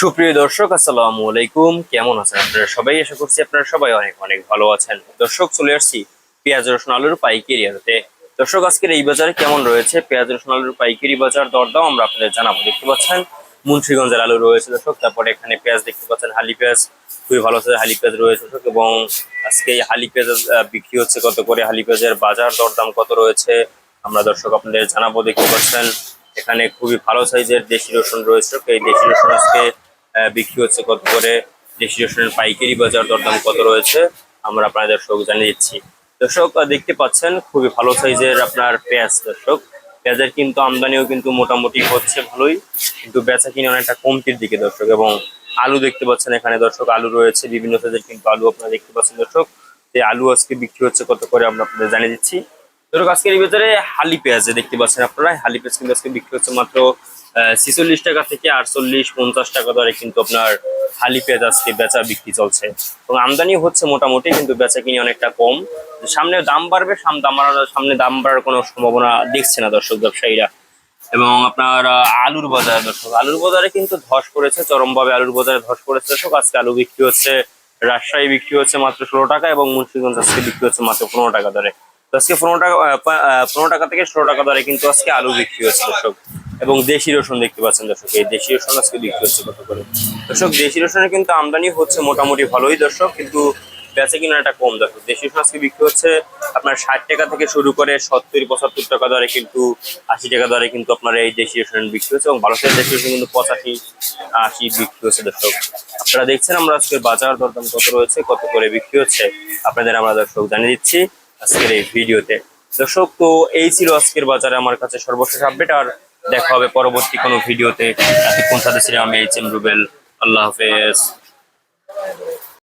সুপ্রিয় দর্শক, আসসালামু আলাইকুম। কেমন আছেন আপনারা সবাই? আশা করছি আপনারা সবাই অনেক অনেক ভালো আছেন। দর্শক, চলে আসছি পেঁয়াজ, রসুন, আলুর পাইকারি হাতে দর্শক, আজকের এই বাজারে কেমন রয়েছে? পেঁয়াজ, রসুন, আলুর পাইকারি বাজার দরদাম আমরা আপনাদের জানাব। দেখতে পাচ্ছেন, মুন্সিগঞ্জের আলু রয়েছে, দর্শক। তারপরে এখানে পেঁয়াজ দেখতে পাচ্ছেন, হালি পেঁয়াজ। খুবই ভালো আছে হালি পেঁয়াজ রয়েছে, দর্শক। এবং আজকে এই হালি পেঁয়াজ বিক্রি হচ্ছে কত করে? হালি পেঁয়াজের বাজার দরদাম কত রয়েছে? আমরা দর্শক আপনাদের জানাব। দেখতে পাচ্ছেন, এখানে খুবই ভালো সাইজের দেশি রসুন রয়েছে এই দেশি রসুন আজকে বিক্রি হচ্ছে কত করে দেশি রসুনের পাইকারি বাজার দরদাম কত রয়েছে, আমরা আপনাদের দর্শক জানিয়ে দিচ্ছি। দর্শক দেখতে পাচ্ছেন, খুবই ভালো সাইজের আপনার পেঁয়াজ, দর্শক। পেঁয়াজের কিন্তু আমদানিও কিন্তু মোটামুটি হচ্ছে ভালোই, কিন্তু বেচা কিনে অনেকটা কমতির দিকে, দর্শক। এবং আলু দেখতে পাচ্ছেন এখানে, দর্শক, আলু রয়েছে, বিভিন্ন সাইজের কিন্তু আলু আপনারা দেখতে পাচ্ছেন, দর্শক। যে আলু আজকে বিক্রি হচ্ছে কত করে, আমরা আপনাদের জানিয়ে দিচ্ছি। ধরো আজকের এই বাজারে হালি পেঁয়াজ দেখতে পাচ্ছেন আপনারা। হালি পেঁয়াজ কিন্তু আজকে বিক্রি হচ্ছে মাত্র ছিচল্লিশ টাকা থেকে আটচল্লিশ পঞ্চাশ টাকা দরে কিন্তু আপনার হালি পেঁয়াজ আজকে বেচা বিক্রি চলছে। এবং আমদানি হচ্ছে মোটামুটি, কিন্তু বেচা কিনে অনেকটা কম। সামনে দাম বাড়বে সামনে দাম বাড়ার কোনো সম্ভাবনা দেখছে না দর্শক ব্যবসায়ীরা। এবং আপনার আলুর বাজার দর্শক, আলুর বাজারে কিন্তু ধস পড়েছে, চরমভাবে আলুর বাজারে ধস পড়েছে দর্শক। আজকে আলু বিক্রি হচ্ছে, রাজশাহী বিক্রি হচ্ছে মাত্র ষোলো টাকা এবং মুন্সিগঞ্জ আজকে বিক্রি হচ্ছে মাত্র পনেরো টাকা দরে। আজকে পনেরো টাকা পনেরো টাকা থেকে ষোলো টাকা দরে কিন্তু আজকে আলু বিক্রি হচ্ছে, দর্শক। এবং দেশি রসুন দেখতে পাচ্ছেন, দর্শক। এই দেশি রসুন আজকে বিক্রি হচ্ছে কত করে? দর্শক, দেশি রসুনের কিন্তু আমদানি হচ্ছে মোটামুটি ভালোই, দর্শক। কিন্তু বেচে কিনা একটা কম, দর্শক। দেশি রসুন আজকে বিক্রি হচ্ছে আপনার ষাট টাকা থেকে শুরু করে সত্তর, পঁচাত্তর টাকা দরে কিন্তু, আশি টাকা দরে কিন্তু আপনার এই দেশি রসুন বিক্রি হচ্ছে। এবং সাইজ দেশি রসুন কিন্তু পঁচাশি, আশি বিক্রি হচ্ছে, দর্শক। আপনারা দেখছেন আমরা আজকে বাজার দরদাম কত রয়েছে, কত করে বিক্রি হচ্ছে, আপনাদের আমরা দর্শক জানিয়ে দিচ্ছি। আজকের এই ভিডিওতে। দর্শক, তো এই ছিল আজকের বাজারে আমার কাছে সর্বশেষ আপডেট, আর দেখা হবে পরবর্তী কোনো ভিডিওতে। কোন সাথে ছিলাম, আমি এইচ এম রুবেল। আল্লাহ হাফেজ।